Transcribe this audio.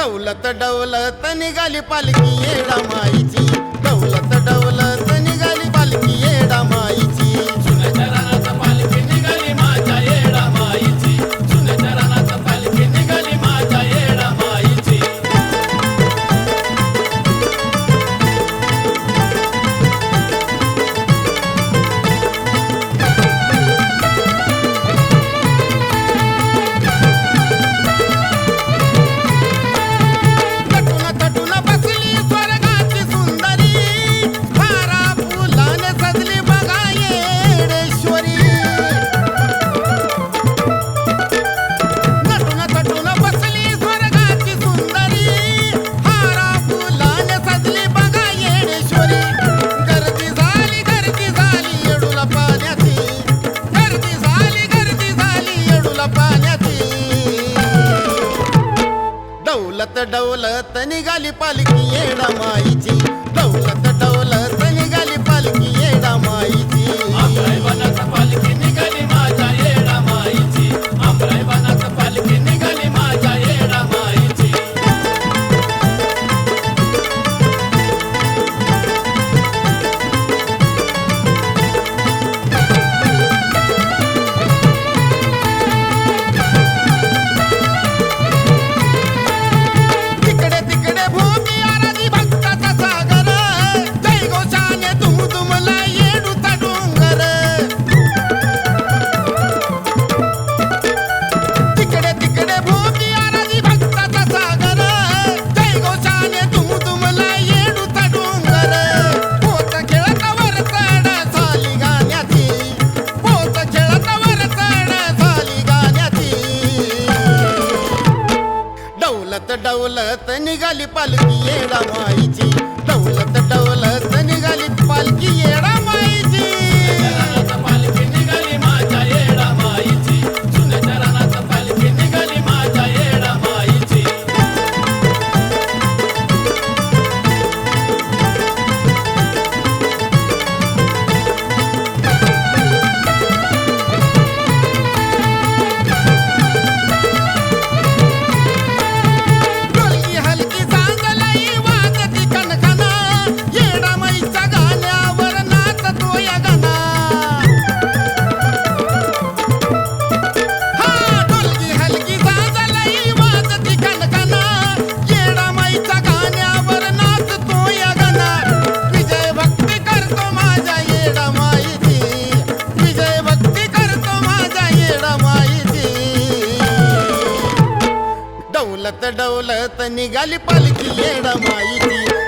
डवलत डवलत निघाली पालखी येडा माईची. डवलत डवलत डौलत डौलत निघाली पालखी येणा माईची. डौलत डवलत निघाली पालखी येळा माईची. डवलत डवलत डौलत डौलत निघाली पालखी येडा माईची